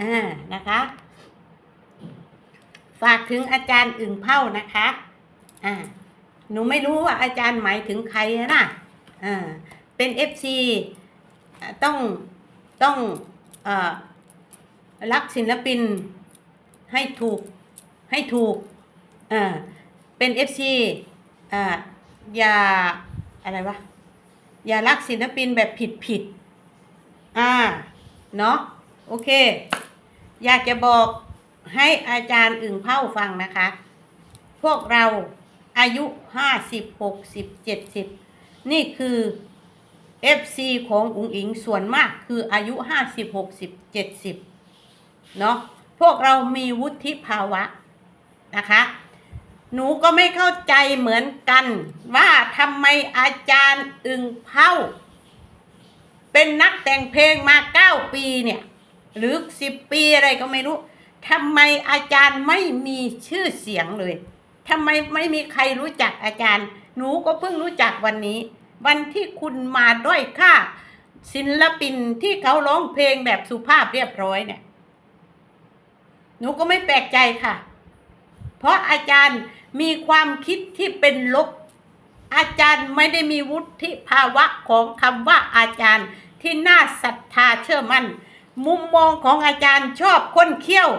อ่านะคะ ฝากถึงอาจารย์อึ่งเผ่านะคะอ่าหนูไม่รู้ว่าอาจารย์หมายถึงใครนะอ่าเป็นเอฟซีต้องต้องเอ่อรักศิลปินให้ถูกให้ถูกอ่าเป็นเอฟซีอ่าอย่าอะไรวะอย่ารักศิลปินแบบผิดผิดอ่า เนาะโอเค อยากจะบอกให้อาจารย์อึ่งเผ่าฟังนะคะ พวกเราอายุห้าสิบหกสิบเจ็ดสิบนี่คือ FC ของอุ๋งอิงส่วนมากคืออายุห้าสิบหกสิบเจ็ดสิบเนาะพวกเรามีวุฒิภาวะนะคะ หนูก็ไม่เข้าใจเหมือนกัน ว่าทำไมอาจารย์อึ่งเผ่า เป็นนักแต่งเพลงมาเก้าปีเนี่ย หรือสิบปีอะไรก็ไม่รู้ทำไมอาจารย์ไม่มีชื่อเสียงเลยทำไมไม่มีใครรู้จักอาจารย์ หนูก็เพิ่งรู้จักวันนี้ วันที่คุณมาด้อยค่า ศิลปินที่เขาร้องเพลงแบบสุภาพเรียบร้อยเนี่ย หนูก็ไม่แปลกใจค่ะ เพราะอาจารย์มีความคิดที่เป็นลบ อาจารย์ไม่ได้มีวุฒิภาวะของคำว่าอาจารย์ที่น่าศรัทธาเชื่อมั่น มุมมองของอาจารย์ชอบคนเขี้ยว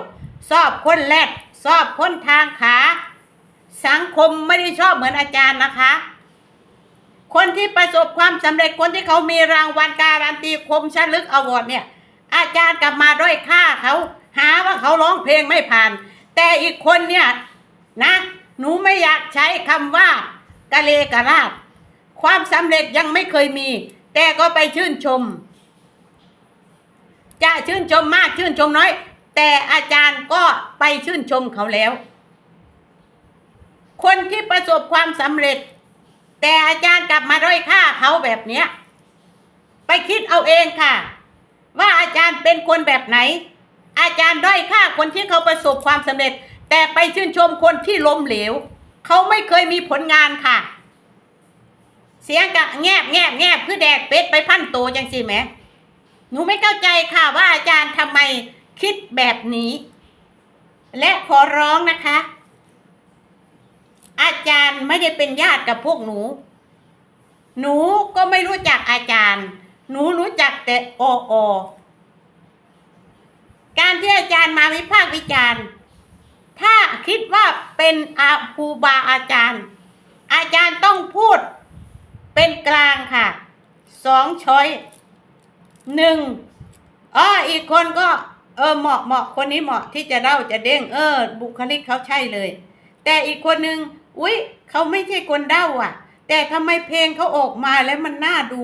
ชอบคนแรดชอบคนทางขา สังคมไม่ได้ชอบเหมือนอาจารย์นะคะ คนที่ประสบความสำเร็จคนที่เขามีรางวัลการันตีคมชลึกอวอร์ดเนี่ย อาจารย์กลับมาด้อยค่าเขาหาว่าเขาร้องเพลงไม่ผ่าน แต่อีกคนเนี่ยนะหนูไม่อยากใช้คำว่ากะเลกะลาดความสำเร็จยังไม่เคยมี แต่ก็ไปชื่นชม จะชื่นชมมากชื่นชมน้อย แต่อาจารย์ก็ไปชื่นชมเขาแล้ว คนที่ประสบความสำเร็จ แต่อาจารย์กลับมาด้อยค่าเขาแบบเนี้ย ไปคิดเอาเองค่ะ ว่าอาจารย์เป็นคนแบบไหน อาจารย์ด้อยค่าคนที่เขาประสบความสำเร็จ แต่ไปชื่นชมคนที่ล้มเหลว เขาไม่เคยมีผลงานค่ะ เสียงกะแงบแงบแงบคือแดกเป็ดไปพันโตจังสิแหม หนูไม่เข้าใจค่ะว่าอาจารย์ทำไมคิดแบบนี้ และขอร้องนะคะ อาจารย์ไม่ได้เป็นญาติกับพวกหนู หนูก็ไม่รู้จักอาจารย์ หนูรู้จักแต่โออการที่อาจารย์มาวิพากษ์วิจารณ์ ถ้าคิดว่าเป็นอาครูบาอาจารย์ อาจารย์ต้องพูดเป็นกลางค่ะสองช้อย หนึ่งอ๋ออีกคนก็ เออเหมาะเหมาะคนนี้เหมาะที่จะเล่าจะเด้ง เออ บุคลิกเขาใช่เลย แต่อีกคนนึงอุ๊ยเขาไม่ใช่คนเด้าอะ แต่ทำไมเพลงเขาออกมาแล้วมันน่าดู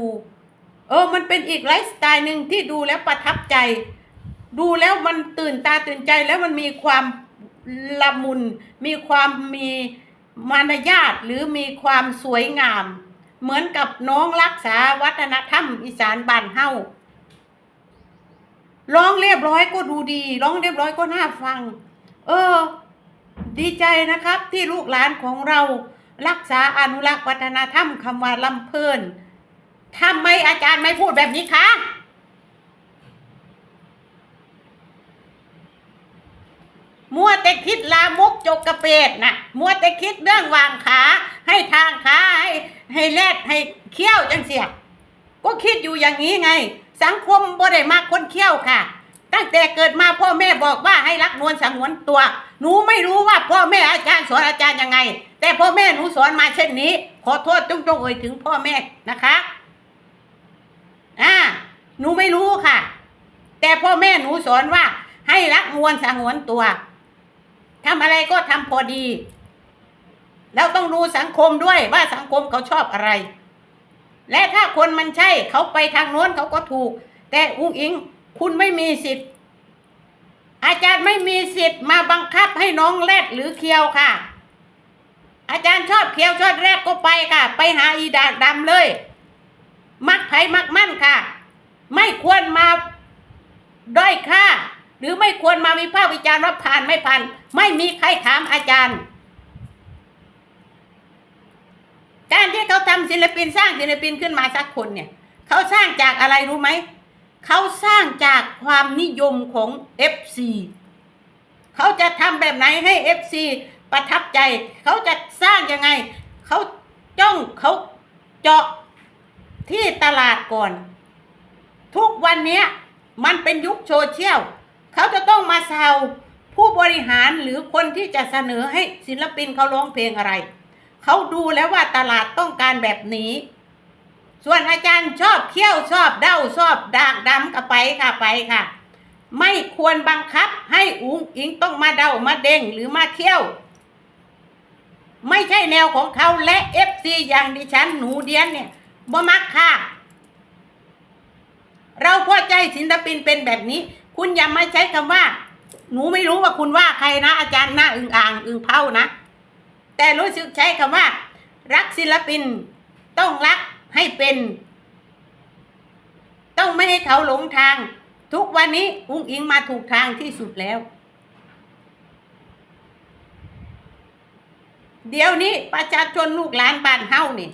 เออ มันเป็นอีกไลฟ์สไตล์หนึ่งที่ดูแล้วประทับใจ ดูแล้วมันตื่นตาตื่นใจแล้วมันมีความละมุน มีความมีมารยาทหรือมีความสวยงาม เหมือนกับน้องรักษาวัฒนธรรมอีสานบ้านเฮา ร้องเรียบร้อยก็ดูดี ร้องเรียบร้อยก็น่าฟัง เออ ดีใจนะครับ ที่ลูกหลานของเรารักษาอนุรักษ์วัฒนธรรมคำว่าลำเพลินทำไมอาจารย์ไม่พูดแบบนี้คะมัวแต่คิดลามกจกกระเปดนะมัวแต่คิดเรื่องวางขา ให้ทางขาให้ให้แลดให้เขี้ยวจังเสีย ก็คิดอยู่อย่างนี้ไง สังคมบ่ได้มากคนเขี้ยวค่ะ ตั้งแต่เกิดมาพ่อแม่บอกว่าให้รักนวลสังวนตัว หนูไม่รู้ว่าพ่อแม่อาจารย์สอนอาจารย์ยังไง แต่พ่อแม่หนูสอนมาเช่นนี้ ขอโทษจงจงเอ่ยถึงพ่อแม่นะคะอ่าหนูไม่รู้ค่ะ แต่พ่อแม่หนูสอนว่า ให้รักนวลสังวนตัวทำอะไรก็ทำพอดี แล้วต้องดูสังคมด้วยว่าสังคมเขาชอบอะไร และถ้าคนมันใช่เขาไปทางโน้นเขาก็ถูก แต่อุ้งอิงคุณไม่มีสิทธิ์ อาจารย์ไม่มีสิทธิ์มาบังคับให้น้องแรดหรือเคียวค่ะ อาจารย์ชอบเคียวชอบแรดก็ไปค่ะ ไปหาอีดากดำเลย มักไผ่มักมั่นค่ะ ไม่ควรมาด้อยค่า หรือไม่ควรมาวิพากษ์วิจารณ์ว่าผ่านไม่ผ่าน ไม่มีใครถามอาจารย์ การที่เขาทำศิลปินสร้างศิลปินขึ้นมาสักคนเนี่ยเขาสร้างจากอะไรรู้ไหมเขาสร้างจากความนิยมของ FC เขาจะทำแบบไหนให้ FC ประทับใจ เขาจะสร้างยังไง เขาจ้องเขาเจาะที่ตลาดก่อน ทุกวันนี้มันเป็นยุคโซเชียลเขาจะต้องมาแซวผู้บริหารหรือคนที่จะเสนอให้ศิลปินเขาร้องเพลงอะไร เขาดูแล้วว่าตลาดต้องการแบบนี้ ส่วนอาจารย์ชอบเขี้ยวชอบเด้าชอบดากดำก็ไปค่ะไปค่ะ ไม่ควรบังคับให้อุ้งอิงต้องมาเด้ามาเด้งหรือมาเขี้ยว ไม่ใช่แนวของเขาและเอฟซีอย่างดิฉันหนูเดียนเนี่ยบ่มักค่ะ เราพอใจศิลปินเป็นแบบนี้ คุณอย่ามาใช้คำว่า หนูไม่รู้ว่าคุณว่าใครนะ อาจารย์หน้าอึงอ่างอึงเผานะ แต่รู้สึกใช้คำว่า รักศิลปิน ต้องรักให้เป็น ต้องไม่ให้เขาหลงทาง ทุกวันนี้อุ้งอิงมาถูกทางที่สุดแล้ว เดี๋ยวนี้ประชาชนลูกหลานบ้านเฮานี่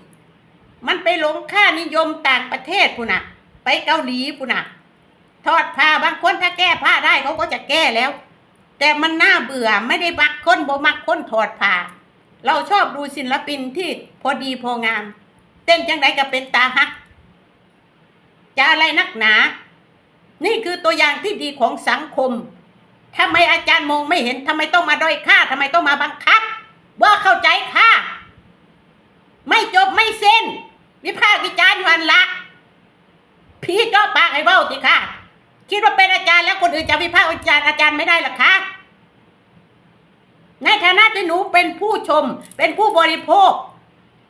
มันไปหลงค่านิยมต่างประเทศพุ่นน่ะไปเกาหลีพุ่นน่ะทอดผ้าบางคนถ้าแก้ผ้าได้เขาก็จะแก้แล้ว แต่มันน่าเบื่อไม่ได้มักคนบ่มักคนถอดผ้า เราชอบดูศิลปินที่พอดีพองาม เต้นจังไดก็เป็นตาฮักจะอะไรนักหนา นี่คือตัวอย่างที่ดีของสังคมทำไมอาจารย์มองไม่เห็นทำไมต้องมาด้อยค่าทำไมต้องมาบังคับ ว่าเข้าใจค่ะไม่จบไม่เส้น วิพากษ์วิจารณ์วันละพี่เจ้าปากไอ้เบ้าสิค่ะ คิดว่าเป็นอาจารย์แล้วคนอื่นจะวิพากษ์วิจารณ์อาจารย์ไม่ได้หรอคะ ในฐานะที่หนูเป็นผู้ชม เป็นผู้บริโภค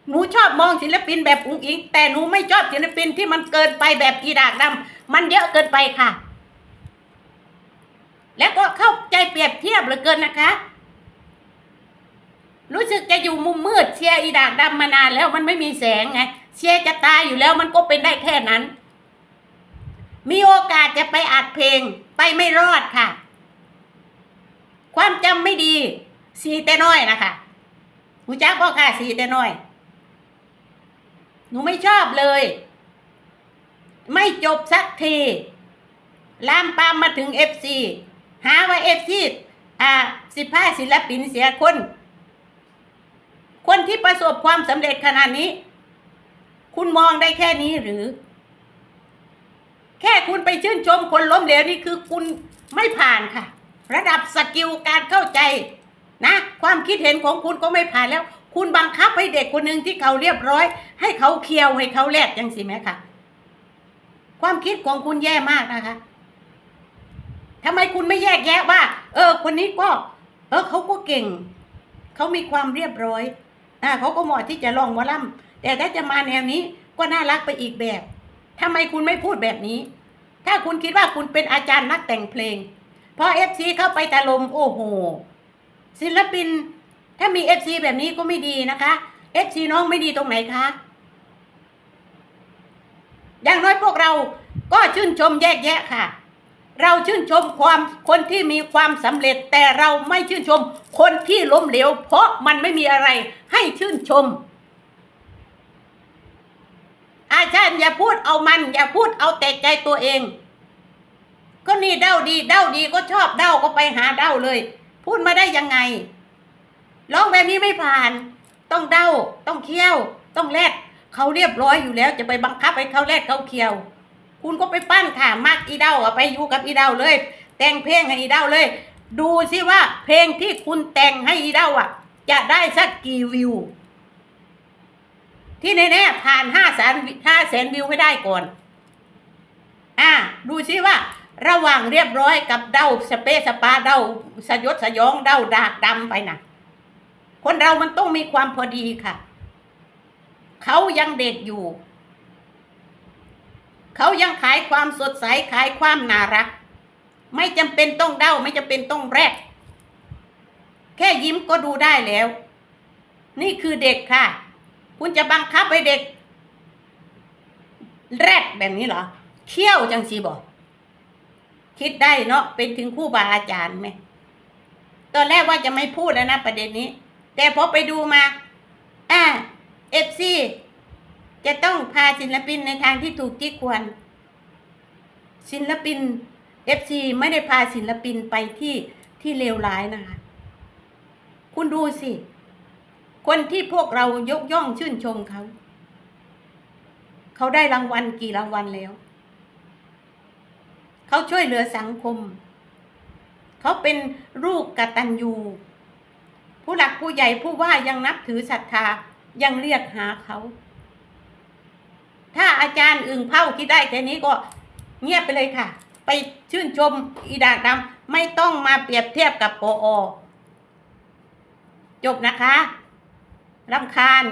หนูชอบมองศิลปินแบบอุ้งอิง แต่หนูไม่ชอบศิลปินที่มันเกินไปแบบกีดากดำมันเยอะเกินไปค่ะ แล้วก็เข้าใจเปรียบเทียบเหลือเกินนะคะ รู้สึกจะอยู่มุมมืดเชียร์อีดากดำมานานแล้วมันไม่มีแสงไงเชียร์จะตายอยู่แล้วมันก็เป็นได้แค่นั้น มีโอกาสจะไปอัดเพลงไปไม่รอดค่ะ ความจำไม่ดี สีแต่น้อยนะคะหูจักพ่ค่ะสีแต่น้อย หนูไม่ชอบเลย ไม่จบสักทีลามปามมาถึงเอฟซีหาว่าเอฟซีอ่าสิบห้าศิลปินเสียคน คนที่ประสบความสำเร็จขนาดนี้ คุณมองได้แค่นี้หรือ แค่คุณไปชื่นชมคนล้มเหลวนี่คือคุณไม่ผ่านค่ะ ระดับสกิลการเข้าใจ นะความคิดเห็นของคุณก็ไม่ผ่านแล้ว คุณบังคับให้เด็กคนหนึ่งที่เขาเรียบร้อย ให้เขาเคียวให้เขาแลดยังสิไหมคะความคิดของคุณแย่มากนะคะทำไมคุณไม่แยกแยะว่า เออ คนนี้ก็ เออเขาก็เก่ง เขามีความเรียบร้อยอ่าเขาก็เหมาะที่จะลองมอลำแต่ถ้าจะมาแนวนี้ก็น่ารักไปอีกแบบทำไมคุณไม่พูดแบบนี้ ถ้าคุณคิดว่าคุณเป็นอาจารย์นักแต่งเพลงพอเอฟซีเข้าไปตะลมโอ้โห ศิลปิน ถ้ามีเอฟซีแบบนี้ก็ไม่ดีนะคะเอฟซีน้องไม่ดีตรงไหนคะอย่างน้อยพวกเราก็ชื่นชมแยกแยะค่ะ เราชื่นชมความคนที่มีความสำเร็จ แต่เราไม่ชื่นชมคนที่ล้มเหลว เพราะมันไม่มีอะไรให้ชื่นชม อาจารย์อย่าพูดเอามัน อย่าพูดเอาแต่ใจตัวเอง ก็นี่เด้าดีเด้าดีก็ชอบเด้าก็ไปหาเด้าเลย พูดมาได้ยังไงร้องแบบนี้ไม่ผ่าน ต้องเด้าต้องเคี้ยว ต้องแลดเขาเรียบร้อยอยู่แล้วจะไปบังคับให้เขาแลดเขาเคี้ยว คุณก็ไปปั้นค่ะมากอีเด้าอะไปอยู่กับอีเด้าเลย แต่งเพลงให้อีเด้าเลย ดูสิว่า เพลงที่คุณแต่งให้อีเด้าอะ จะได้สักกี่วิว ที่แน่ๆผ่านห้าแสนห้าแสนวิวให้ได้ก่อน อ่า ดูสิว่า ระหว่างเรียบร้อยกับเด้าสเปซสปาเด้าสยดสยองเด้าดากดำไปนะคนเรามันต้องมีความพอดีค่ะ เขายังเด็กอยู่ เขายังขายความสดใสขายความน่ารัก ไม่จำเป็นต้องเด้าไม่จำเป็นต้องแรก แค่ยิ้มก็ดูได้แล้ว นี่คือเด็กค่ะ คุณจะบังคับให้เด็ก แรกแบบนี้เหรอเขี้ยวจังสีบอก คิดได้เนาะเป็นถึงครู่บาอาจารย์ไหมตอนแรกว่าจะไม่พูดแล้วนะประเด็นนี้ แต่พอไปดูมา อ่าเอฟซีจะต้องพาศิลปินในทางที่ถูกที่ควร ศิลปินเอฟซีไม่ได้พาศิลปินไปที่ที่เลวร้ายนะคะ คุณดูสิ คนที่พวกเรายกย่องชื่นชมเขา เขาได้รางวัลกี่รางวัลแล้ว เขาช่วยเหลือสังคม เขาเป็นลูกกตัญญูผู้หลักผู้ใหญ่ผู้ว่ายังนับถือศรัทธายังเรียกหาเขา ถ้าอาจารย์อึ่งเผาคิดได้แค่นี้ก็เงียบไปเลยค่ะ ไปชื่นชมอีดากดำไม่ต้องมาเปรียบเทียบกับปออจบนะคะรำคาญ